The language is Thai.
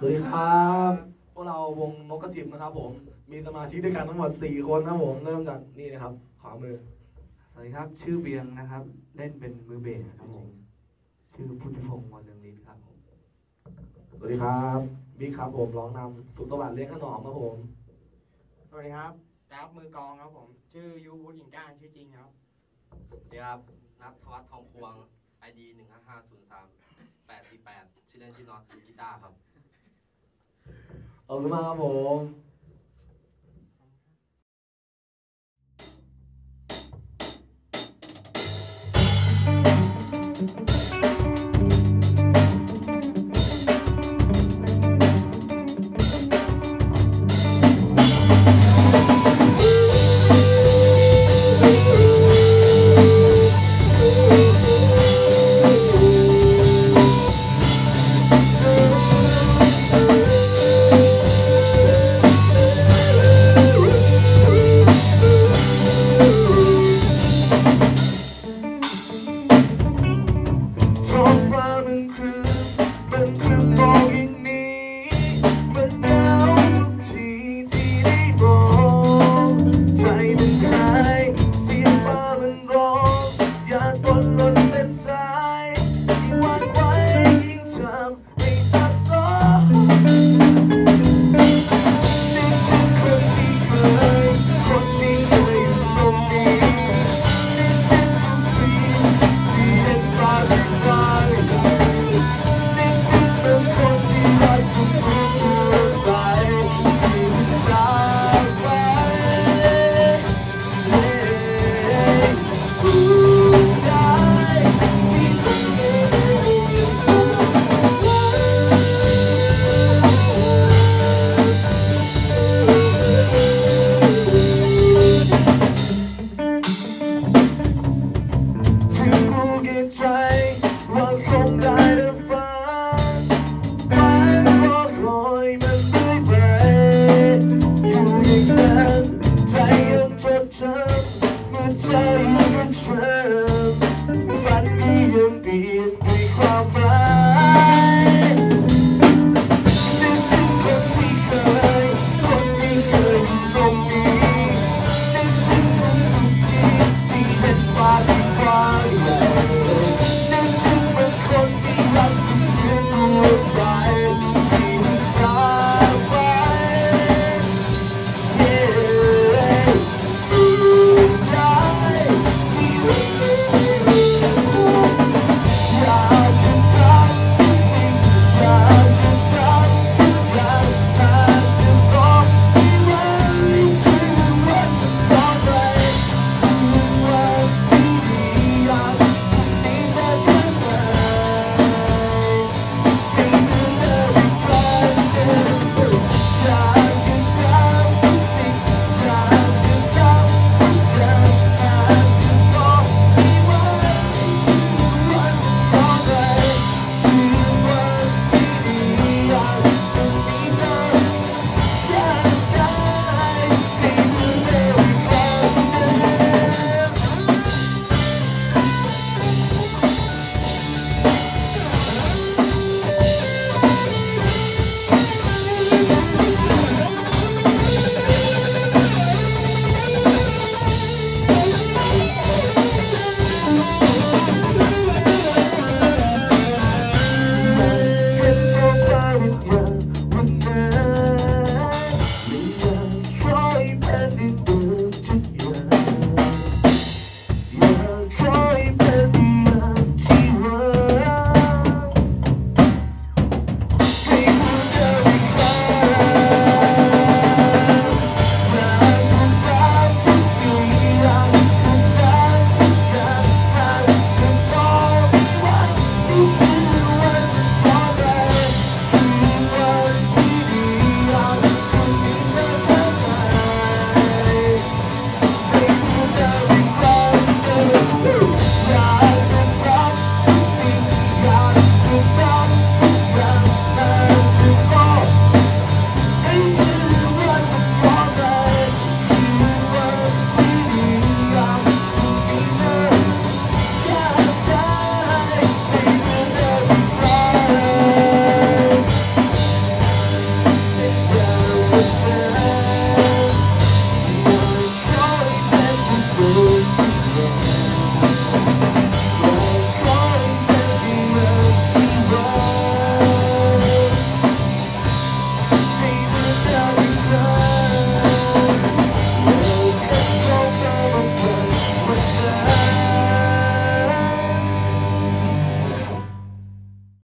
สวัสดีครับ พวกเราวงนกกระจิบนะครับผม มีสมาชิกด้วยกันทั้งหมด 4 คนนะครับผม เริ่มจากนี่นะครับ ขวามือ สวัสดีครับ ชื่อเบียงนะครับ เล่นเป็นมือเบสครับผม ชื่อพุทธิพงศ์วรเรืองฤทธิ์ครับผมสวัสดีครับบิ๊กครับผมร้องนำสุขสวัสดิ์เลี้ยงขนอมครับผม สวัสดีครับจับมือกลองครับผม ชื่อยูวุฒิอิงก้านชื่อจริงครับสวัสดีครับนัทวัฒน์ทองพวง ID หนึ่งห้าห้าศูนย์สามแปดสี่แปดชื่อเล่นชื่อน็อตมือกีตาร์ครับ ขอบคุณมากครับผม ท้องฟ้ามันครึ้มันครึ้องอย่างนี้ มันหนาวทุกทีที่ได้มองใจมันหาย friendship, find me and be it, be crowned by.